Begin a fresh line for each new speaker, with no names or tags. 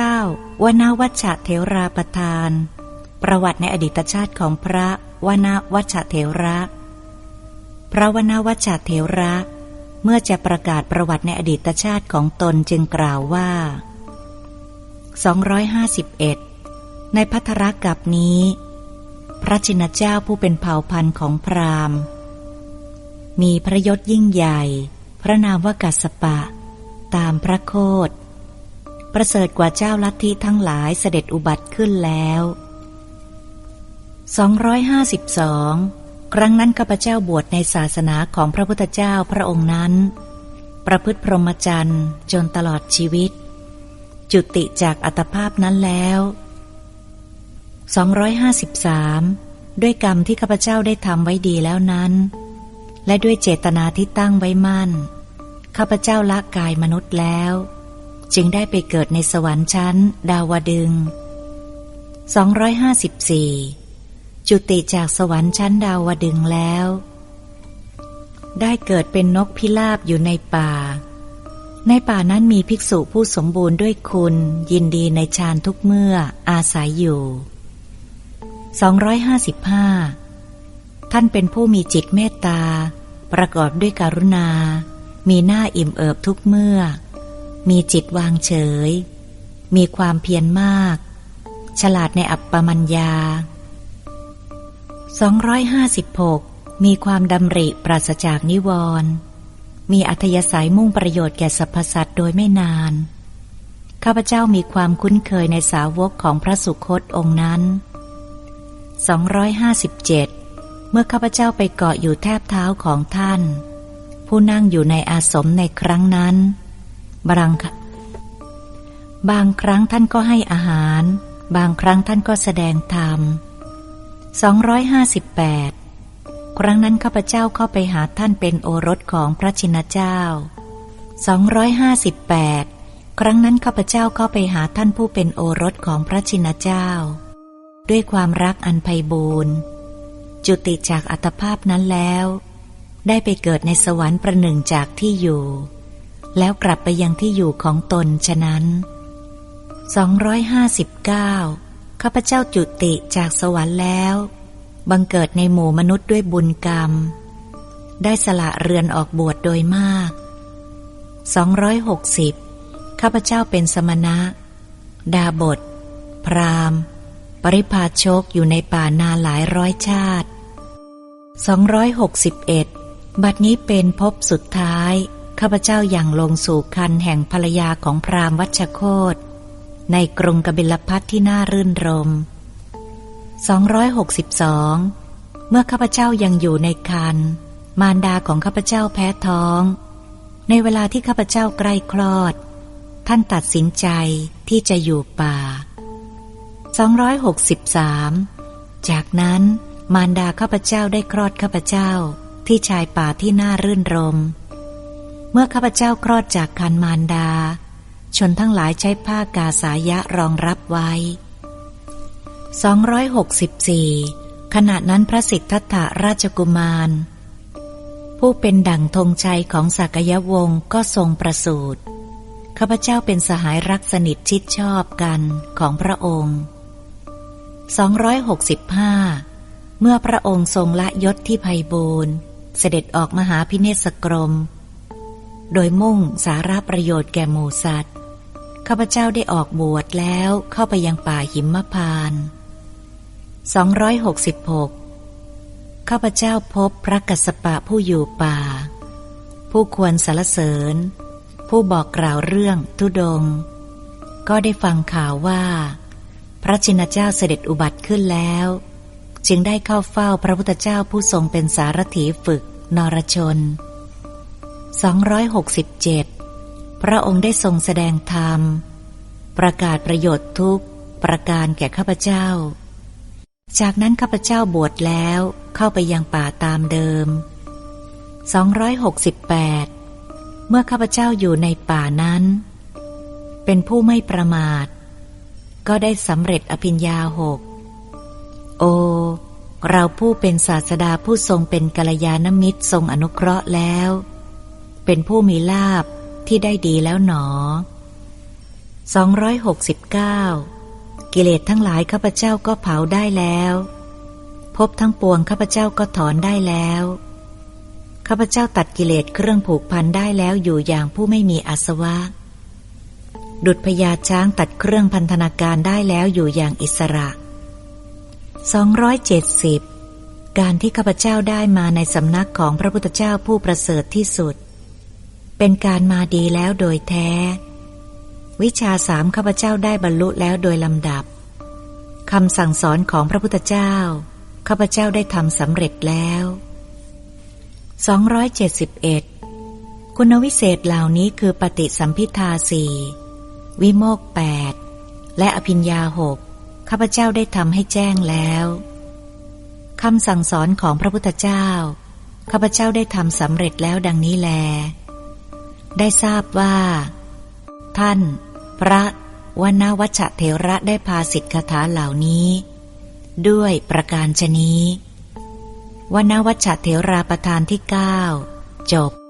9. วนาวัชเถราประทาน ประวัติในอดีตชาติของพระวนาวัชเถระ พระวนาวัชเถระ เมื่อจะประกาศประวัติในอดีตชาติของตนจึงกล่าวว่า 251 ในพัทรกับนี้ พระชินเจ้าผู้เป็นเผ่าพันธุ์ของพราหมณ์ มีพระยศยิ่งใหญ่ พระนามว่ากัสปะ ตามพระโคด ประเสริฐกว่าเจ้าลัทธิทั้งหลายเสด็จอุบัติขึ้นแล้ว 252 ครั้งนั้นข้าพเจ้าบวชในศาสนาของพระพุทธเจ้าพระองค์นั้น ประพฤติพรหมจรรย์จนตลอดชีวิต จุติจากอัตภาพนั้นแล้ว 253 ด้วยกรรมที่ข้าพเจ้าได้ทำไว้ดีแล้วนั้น และด้วยเจตนาที่ตั้งไว้มั่นข้าพเจ้าละกายมนุษย์แล้ว จึงได้ไปเกิดในสวรรค์ชั้น ดาวดึง 254 จุติจากสวรรค์ชั้นดาวดึงแล้ว ได้เกิดเป็นนกพิราบอยู่ในป่า ในป่านั้นมีภิกษุผู้สมบูรณ์ด้วยคุณ ยินดีในฌานทุกเมื่ออาศัยอยู่ 255 ท่านเป็นผู้มีจิตเมตตา ประกอบด้วยการุณา มีหน้าอิ่มเอิบทุกเมื่อ มีจิตวางเฉย มีความเพียรมาก ฉลาดในอัปปมัญญา 256 มีความดำริปราศจากนิวรณ์มีอัธยาศัยมุ่งประโยชน์แก่สรรพสัตว์โดยไม่นาน ข้าพเจ้ามีความคุ้นเคยในสาวกของพระสุคตองค์นั้น 257 เมื่อข้าพเจ้าไปเกาะอยู่แทบเท้าของท่าน ผู้นั่งอยู่ในอาสมในครั้งนั้น บางบางครั้งท่านก็ให้อาหาร บางครั้งท่านก็แสดงธรรม 258 ครั้งนั้นข้าพเจ้าเข้าไปหาท่านเป็นโอรสของพระชินเจ้า 258 ครั้งนั้นข้าพเจ้าเข้าไปหาท่านผู้เป็นโอรสของพระชินเจ้า ด้วยความรักอันไพบูรณ์จุติจากอัตภาพนั้นแล้ว ได้ไปเกิดในสวรรค์ประหนึ่งจากที่อยู่ แล้วกลับไปยังที่อยู่ของตนฉะนั้น 259 ข้าพเจ้าจุติจากสวรรค์แล้ว บังเกิดในหมู่มนุษย์ด้วยบุญกรรม ได้สละเรือนออกบวชโดยมาก 260 ข้าพเจ้าเป็นสมณะ ดาบท พรามปริพาชกอยู่ในป่านาหลายร้อยชาติ 261 บัดนี้เป็นภพสุดท้าย ข้าพเจ้าอย่างลงสู่คันแห่งภรรยาของพรามวัชโคตในกรุงกบิลพัทที่น่ารื่นรม 262 เมื่อข้าพเจ้ายังอยู่ในคันมารดาของข้าพเจ้าแพ้ท้อง ในเวลาที่ข้าพเจ้าใกล้คลอด ท่านตัดสินใจที่จะอยู่ป่า 263 จากนั้นมารดาข้าพเจ้าได้คลอดข้าพเจ้าที่ชายป่าที่น่ารื่นรม เมื่อข้าพเจ้าคลอดจากคันมารดา ชนทั้งหลายใช้ผ้ากาสายะรองรับไว้ 264 ขณะนั้นพระสิทธัตถราชกุมาร ผู้เป็นดั่งธงชัยของสักยวงศ์ก็ทรงประสูติข้าพเจ้าเป็นสหายรักสนิทชิดชอบกันของพระองค์ 265 เมื่อพระองค์ทรงละยศที่ไพบูรณ์เสด็จออกมหาพิเนศกรม โดยมุ่งสาระประโยชน์แก่หมูสัตว์ ข้าพเจ้าได้ออกบวชแล้วเข้าไปยังป่าหิมพาน266 ข้าพเจ้าพบพระกัสสปะผู้อยู่ป่า ผู้ควรสรรเสริญ ผู้บอกกล่าวเรื่องทุดง ก็ได้ฟังข่าวว่า พระชินเจ้าเสด็จอุบัติขึ้นแล้ว จึงได้เข้าเฝ้าพระพุทธเจ้าผู้ทรงเป็นสารถีฝึกนรชน 267 พระองค์ได้ทรงแสดงธรรม ประกาศประโยชน์ทุกประการแก่ข้าพเจ้า จากนั้นข้าพเจ้าบวชแล้วเข้าไปยังป่าตามเดิม 268 เมื่อข้าพเจ้าอยู่ในป่านั้น เป็นผู้ไม่ประมาท ก็ได้สำเร็จอภิญญาหก โอ เราผู้เป็นศาสดาผู้ทรงเป็นกัลยาณมิตรทรงอนุเคราะห์แล้ว เป็นผู้มีลาบที่ได้ดีแล้วหนอ 269 กิเลสทั้งหลายข้าพเจ้าก็เผาได้แล้วพบทั้งปวงข้าพเจ้าก็ถอนได้แล้วข้าพเจ้าตัดกิเลสเครื่องผูกพันได้แล้วอยู่อย่างผู้ไม่มีอาสวะ ดุดพญาช้างตัดเครื่องพันธนาการได้แล้วอยู่อย่างอิสระ 270 การที่ข้าพเจ้าได้มาในสำนักของพระพุทธเจ้าผู้ประเสริฐที่สุด เป็นการมาดีแล้วโดยแท้ วิชาสามข้าพเจ้าได้บรรลุแล้วโดยลำดับคำสั่งสอนของพระพุทธเจ้า ข้าพเจ้าได้ทำสำเร็จแล้ว 271 คุณวิเศษเหล่านี้คือปฏิสัมพิทาสี่วิโมกแปดและอภิญญาหกข้าพเจ้าได้ทำให้แจ้งแล้วคำสั่งสอนของพระพุทธเจ้า ข้าพเจ้าได้ทำสำเร็จแล้วดังนี้แล ได้ทราบว่า ท่าน พระวนวัชเถระได้พาสิทธิคาถาเหล่านี้ ด้วยประการชนี้วนวัชเถราประธานที่เก้าจบ